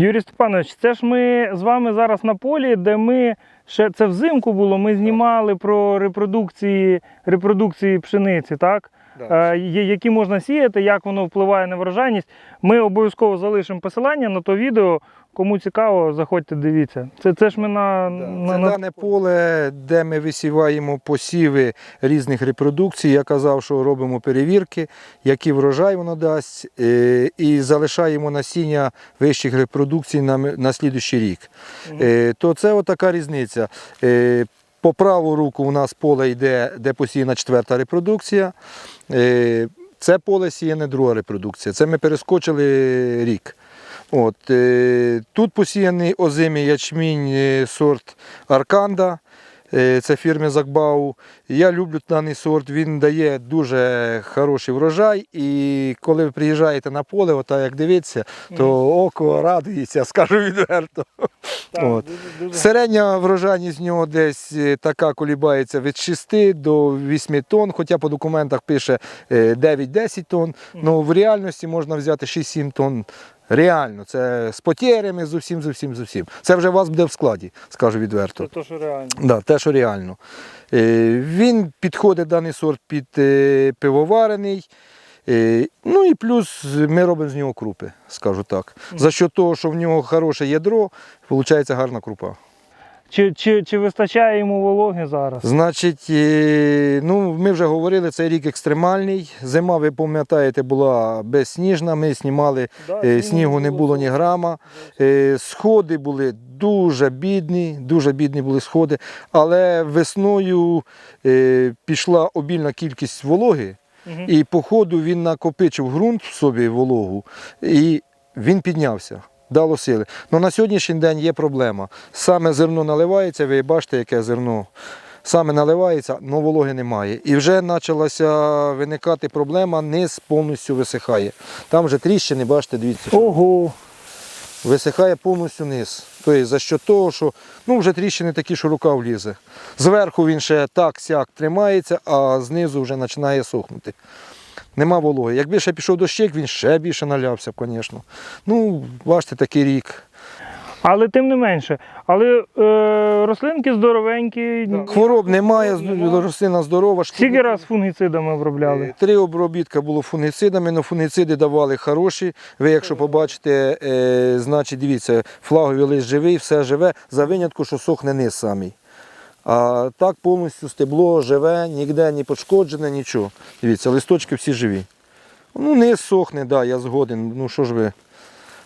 Юрій Степанович, це ж ми з вами зараз на полі, де ми ще це взимку було. Ми знімали про репродукції, репродукції пшениці, так? Да. які можна сіяти, як воно впливає на врожайність. Ми обов'язково залишимо посилання на то відео. Кому цікаво, заходьте, дивіться. Це, це ж ми на, на, Це на... дане поле, де ми висіваємо посіви різних репродукцій. Я казав, що робимо перевірки, який врожай воно дасть, е, і залишаємо насіння вищих репродукцій на, на слідуючий рік. Е, То це отака різниця. Е, По праву руку у нас поле йде, де посіяна четверта репродукція. Це поле сіяне друга репродукція. Це ми перескочили рік. От, е, тут посіяний озимий ячмінь е, сорт Арканда. Е, Це фірми Закбау. Я люблю даний сорт, він дає дуже хороший врожай. І коли ви приїжджаєте на поле, отак як дивитися, то око радується, скажу відверто. Так, От. дуже, дуже. Середня врожайність в нього десь така колібається від 6 до 8 тонн, хоча по документах пише е, 9-10 тонн. Ну в реальності можна взяти 6-7 тонн. Реально, це з потерями, з усім, з усім, з усім. Це вже у вас буде в складі, скажу відверто. Це те, що реально. Да, те, що реально. Е, Він підходить даний сорт під е, пивоварений. Е, Ну і плюс ми робимо з нього крупи, скажу так. За що того, що в нього хороше ядро, виходить гарна крупа. Чи, чи, чи вистачає йому вологи зараз? Значить, е, ну, ми вже говорили, цей рік екстремальний. Зима, ви пам'ятаєте, була безсніжна. Ми знімали, Да, е, снігу не було ні грама. Е, Сходи були дуже бідні, дуже бідні були сходи. Але весною пішла обільна кількість вологи, і по ходу він накопичив ґрунт в собі вологу, і він піднявся. Дало сили. Ну на сьогоднішній день є проблема. Саме зерно наливається, ви бачите, яке зерно. Саме наливається, але вологи немає. І вже почалася виникати проблема, низ повністю висихає. Там вже тріщини, бачите, дивіться, Ого. висихає повністю низ. Тобто за що того, що ну, вже тріщини такі, що рука влізе. Зверху він ще так-сяк тримається, а знизу вже починає сохнути. Нема вологи. Якби ще пішов дощик, він ще більше налявся б, звісно. Ну, бачите, такий рік. Але тим не менше. Але е, рослинки здоровенькі. Хвороб немає, Нема. рослина здорова. Скільки раз фунгіцидами обробляли? Е, Три обробітка було фунгіцидами, але фунгіциди давали хороші. Ви, якщо побачите, е, значить дивіться, флаговий лист живий, все живе, за винятку, що сохне низ самий. А так повністю стебло живе, ніде не пошкоджене, нічого. Дивіться, листочки всі живі. Ну, низ сохне, да, я згоден. Ну що ж ви.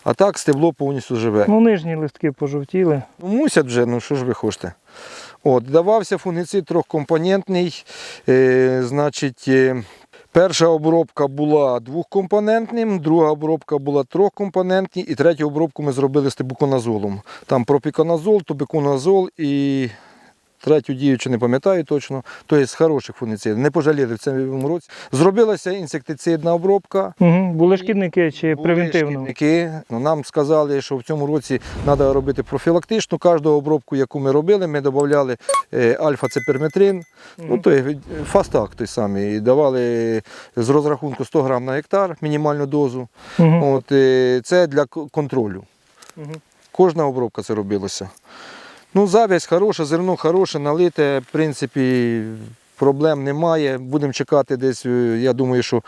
А так стебло повністю живе. Ну, нижні листки пожовтіли. Ну, мусять вже, ну що ж ви хочете. От, давався фунгіцид трьохкомпонентний. Е, значить, е, перша обробка була двохкомпонентним, друга обробка була трьохкомпонентній, і третю обробку ми зробили з тибуконазолом. Там пропіконазол, тубиконазол і третю діючу не пам'ятаю точно. Тобто з хороших фунгіцидів. Не пожаліли в цьому році. Зробилася інсектицидна обробка. Угу. Були шкідники чи Були превентивно? шкідники. Ну, Нам сказали, що в цьому році треба робити профілактичну. Кожну обробку, яку ми робили, ми додавали е, альфа-цеперметрин, ну, той, е, фастак той самий. І давали з розрахунку 100 грам на гектар мінімальну дозу. Угу. От, е, це для контролю. Угу. Кожна обробка це робилася. Ну, зав'язь хороша, зерно хороше, налите, в принципі, проблем немає. Будемо чекати десь, е, я думаю, що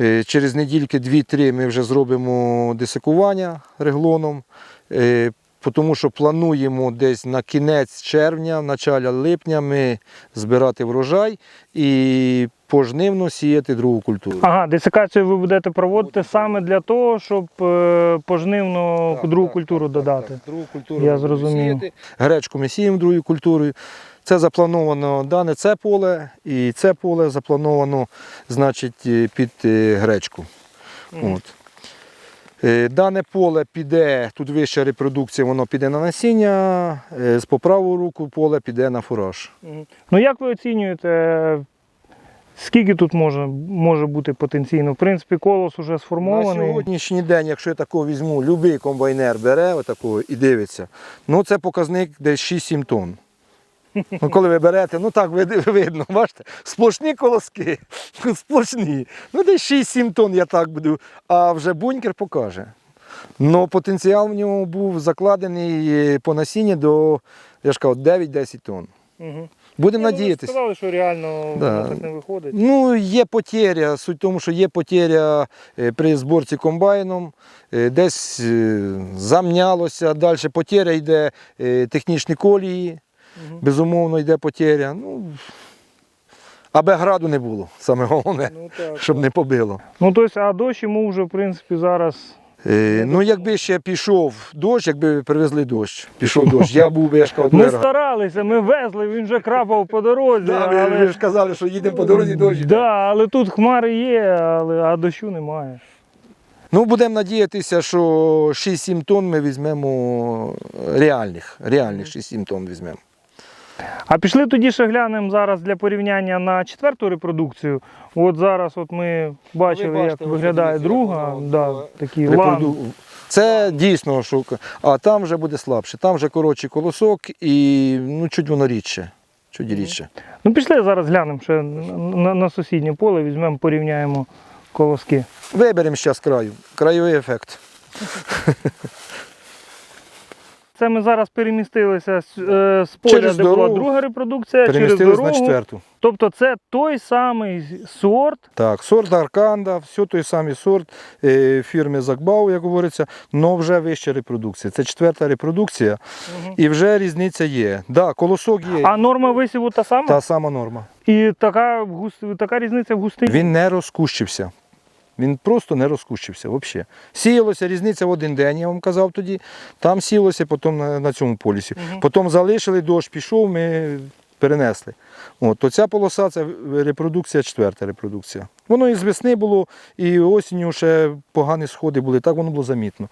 е, через недільки 2-3 ми вже зробимо десикування реглоном. Е, Тому що плануємо десь на кінець червня, в началі липня ми збирати врожай і пожнивно сіяти другу культуру. Ага, десикацію ви будете проводити саме для того, щоб е, пожнивну Так, другу так, культуру так, додати. так. Другу культуру Я зрозумів. Гречку ми сіємо другою культурою. Це заплановано дане це поле і це поле заплановано значить, е, під е, гречку. Мгм. От. Дане поле піде, тут вища репродукція, воно піде на насіння, з по праву руку поле піде на фураж. Ну як ви оцінюєте, скільки тут може, може бути потенційно? В принципі, колос уже На сьогоднішній день, якщо я такого візьму, будь-який комбайнер бере отакого і дивиться, ну це показник десь 6-7 тонн. Ну, коли ви берете, ну так видно, бачите, сплошні колоски, сплошні. Ну, десь 6-7 тонн я так буду, а вже бункер покаже. Но потенціал в ньому був закладений е, по насінні до я ж кажу, 9-10 тонн. Угу. Будемо надіятися. сказали, що реально Да. так не виходить. Ну, є потеря. Суть в тому, що є потеря е, при зборці комбайном, е, десь е, замнялося, далі потеря йде технічні колії, Мгм. безумовно йде потеря. Ну, аби граду не було, саме головне, Ну, так, щоб так. не побило. ну тобто, а дощ йому вже, в принципі, зараз. Е, ну, якби ще пішов дощ, якби привезли дощ. Пішов дощ. Я був би, я ж кажу, Ми старалися, ми везли, він вже крапав по дорозі. Да, але... ви ж казали, що їдемо по дорозі дощ. Да, але тут хмари є, але, а дощу немає. Ну, будемо надіятися, що 6-7 тонн ми візьмемо реальних. Реальних 6-7 тонн візьмемо. А пішли тоді ще глянемо зараз для порівняння на четверту репродукцію. От зараз от ми бачили, бачите, як виглядає друга. да, е, такий лан. Репроду- Це дійсно шука. А там вже буде слабше. Там вже коротший колосок і ну, чуть воно рідше. Чуть рідше. Ну пішли зараз глянемо ще на, на сусіднє поле, візьмемо, порівняємо колоски. Виберемо зараз краю. Краєвий ефект. Це ми зараз перемістилися з, е, з поля, Через де була друга репродукція, через дорогу. на четверту. Тобто це той самий сорт. Так, сорт Арканда, все той самий сорт е, фірми Закбау, як говориться, але вже вища репродукція. Це четверта репродукція, і вже різниця є. Да, колосок є. А норма висіву та сама? Та сама норма. І така, така різниця в густині. Він не розкущився. Він просто не розкущився взагалі. Сіялося різниця в один день, я вам казав тоді. Там сілося потім на, на цьому полісі. Мгм. Потім залишили, дощ пішов, ми перенесли. От, то ця полоса це репродукція, четверта репродукція. Воно і з весни було, і осінню ще погані сходи були, так воно було замітно.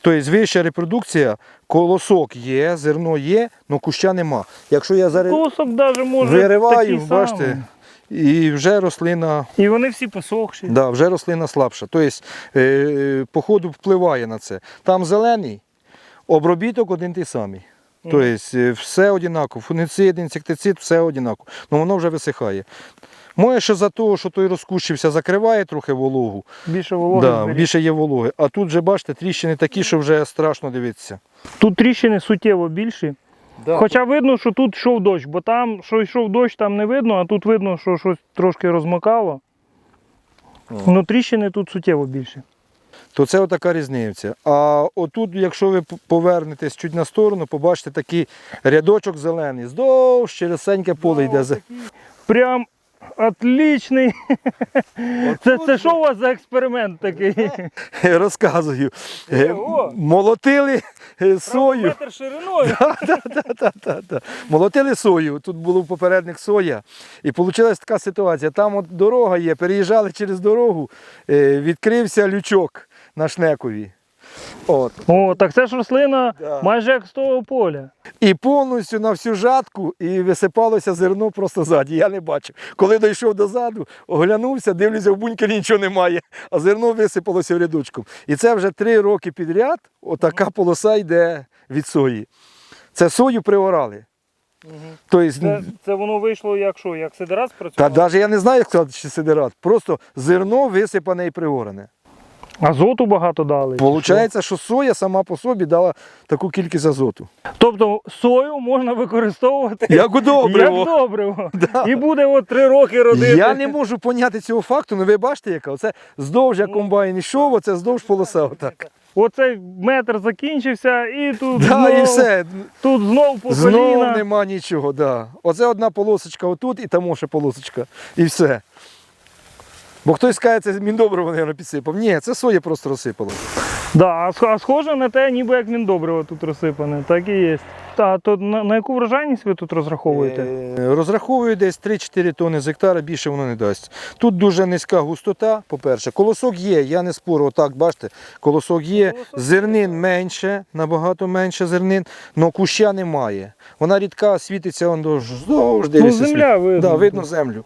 Тобто вища репродукція, колосок є, зерно є, але куща нема. Якщо я зараз Колосок навіть може вириваю, бачите. І вже рослина І вони всі посохші. Да, вже рослина слабша. Тобто, е, по ходу впливає на це. Там зелений, обробіток один той самий. Тобто е, все однаково, фунгіцид, інсектицид, все однаково. Ну воно вже висихає. Може, що за того, що той розкущився, закриває трохи вологу, Більше вологи. да, більше є вологи. А тут вже бачите, тріщини такі, що вже страшно дивитися. Тут тріщини суттєво більші. Да. Хоча видно, що тут йшов дощ, бо там, що йшов дощ, там не видно, а тут видно, що щось трошки розмокало. Ну тріщини тут суттєво більше. то це отака різниця. А отут, якщо ви повернетесь чуть на сторону, побачите такий рядочок зелений. Здовж через сеньке поле йде. Прям отлічний. Це, це що у вас за експеримент такий? Розказую. Е, Молотили е, сою. Метр шириною. Та-та-та-та. Молотили сою. Тут був попередник соя. І вийшла така ситуація. Там от дорога є, переїжджали через дорогу, е, відкрився лючок на шнекові. От. О, так це ж рослина Да. майже як з того поля. І повністю на всю жатку і висипалося зерно просто ззаді. Я не бачив. Коли дійшов дозаду, оглянувся, дивлюся, в бункері нічого немає, а зерно висипалося в рядочком. І це вже три роки підряд отака полоса йде від сої. Це сою приорали. Тобто, Це, це воно вийшло як що, як сидерат та навіть я не знаю, як сказати, чи сидерат. Просто зерно висипане і приорене. Азоту багато дали. Получається, що соя сама по собі дала таку кількість азоту. Тобто сою можна використовувати Як у добриво. Як добриво. І буде от три роки родити. Я не можу поняти цього факту, але ви бачите, яка оце здовж як комбайн ішов, оце здовж полоса. Отак. Оцей метр закінчився і тут Да, знов, і все. тут знов по Знов коліна. нема нічого. Да. Оце одна полосочка отут і там ще полосочка. І все. Бо хтось скаже, це міндобриво, мабуть, підсипав. Ні, це соя просто розсипало. Да, а схоже на те, ніби як міндобриво тут розсипане. Так і є. Та, то на, на яку врожайність ви тут розраховуєте? Е, Розраховую десь 3-4 тонни з гектара, більше воно не дасть. Тут дуже низька густота, по-перше. Колосок є, я не спорю, отак, бачите, колосок є, Колосок зернин менше, набагато менше зернин, але куща немає. Вона рідка, світиться, он здовж ну, земля видно. Да, видно землю.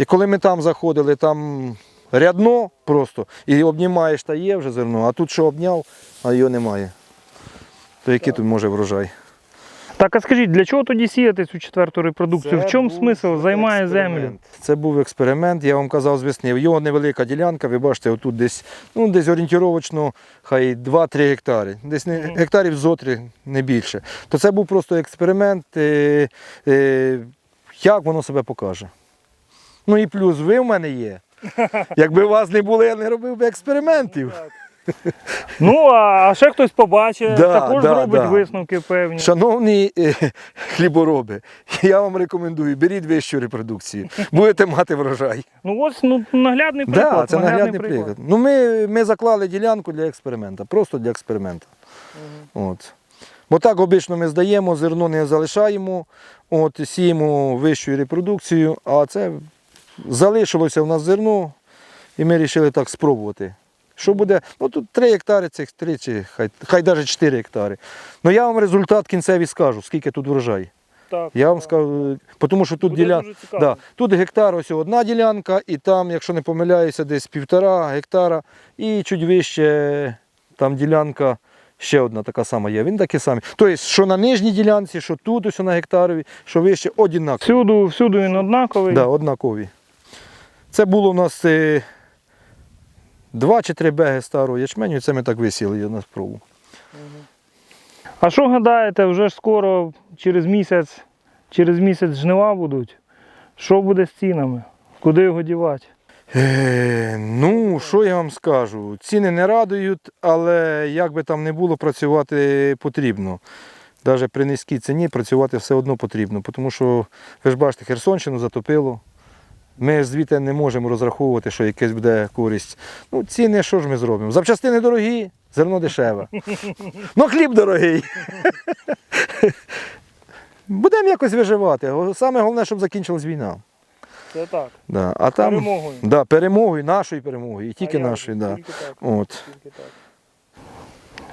І коли ми там заходили, там рядно просто, і обнімаєш, та є вже зерно, а тут що обняв, а його немає. То який тут може врожай? Так, а скажіть, для чого тоді сіяти цю четверту репродукцію? Це в чому смисл займає землю? Це був експеримент, я вам казав з весни. Його невелика ділянка, ви бачите, отут десь, ну, десь орієнтировочно, хай 2-3 гектари. Десь не, Мгм. гектарів зо три, не більше. То це був просто експеримент, е, е, як воно себе покаже. Ну і плюс ви в мене є. Якби вас не було, я не робив би експериментів. Ну, а ще хтось побачить, Да, також да, зробить да. висновки певні. Шановні е, хлібороби, я вам рекомендую, беріть вищу репродукцію, будете мати врожай. Ну ось ну, наглядний приклад. Да, це наглядний приклад. Ну, ми, ми заклали ділянку для експерименту, просто для експерименту. От. Бо так обично ми здаємо, зерно не залишаємо, от, сіємо вищу репродукцію, а це залишилося в нас зерно, і ми вирішили так спробувати. Що буде? Ну тут 3 гектари, цих 3 чи хай, хай навіть 4 гектари. Ну я вам результат кінцевий скажу, скільки тут врожай. Так, Я вам так. скажу, тому що тут ділянка. Да, тут гектар ось одна ділянка, і там, якщо не помиляюся, десь півтора гектара, і чуть вище там ділянка ще одна така сама є. Він такий самий. Тобто, що на нижній ділянці, що тут ось на гектарові, що вище, однакові. Всюду, всюду він однаковий. Да, однакові. Це було у нас е, два чи три беги старого ячменю, і це ми так висіли на спробу. А що гадаєте, вже ж скоро через місяць, через місяць жнива будуть? Що буде з цінами? Куди його дівати? Е, ну, що я вам скажу? Ціни не радують, але як би там не було, працювати потрібно. Навіть при низькій ціні працювати все одно потрібно, тому що ви ж бачите, Херсонщину затопило. Ми звідти не можемо розраховувати, що якась буде користь. Ну, ціни, що ж ми зробимо? Запчастини дорогі, зерно дешеве. Ну, хліб дорогий. Будемо якось виживати. Саме головне, щоб закінчилась війна. Це так. Да. А там, Перемогою. Да, перемогою, нашою перемогою, і тільки А нашою. же? Да. Тільки так. От. Тільки так.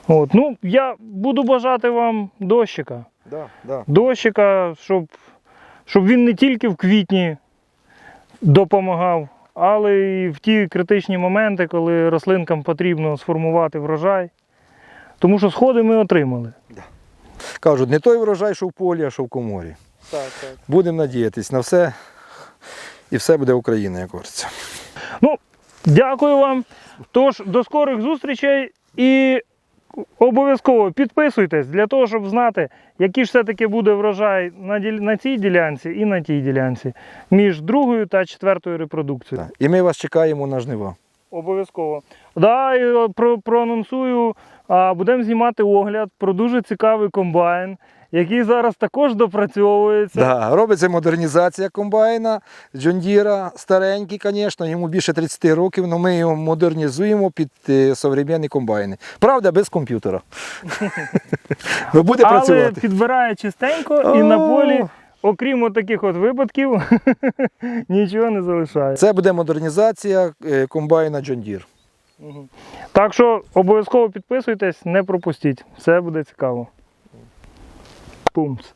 От, ну, я буду бажати вам дощика. Да, да. Дощика, щоб, щоб він не тільки в квітні допомагав, але і в ті критичні моменти, коли рослинкам потрібно сформувати врожай. Тому що сходи ми отримали. Кажуть, не той врожай, що в полі, а що в коморі. Так, так. Будемо надіятись на все. І все буде Україна, як говориться. Ну, дякую вам. Тож, до скорих зустрічей і обов'язково підписуйтесь для того, щоб знати, який ж все-таки буде врожай на, діль на цій ділянці і на тій ділянці між другою та четвертою репродукцією. І ми вас чекаємо на жнива. Обов'язково. Да, і е, про, проанонсую, а, будемо знімати огляд про дуже цікавий комбайн, який зараз також допрацьовується. Да. Робиться модернізація комбайна, Джондіра, старенький, звісно, йому більше 30 років, але ми його модернізуємо під е, сучасні комбайни. Правда, без комп'ютера. Ну, буде Але працювати. підбирає чистенько і на О! полі, окрім таких от випадків, нічого не залишає. Це буде модернізація е, комбайна Джондір. Мгм. Так що обов'язково підписуйтесь, не пропустіть. Все буде цікаво. Пумс.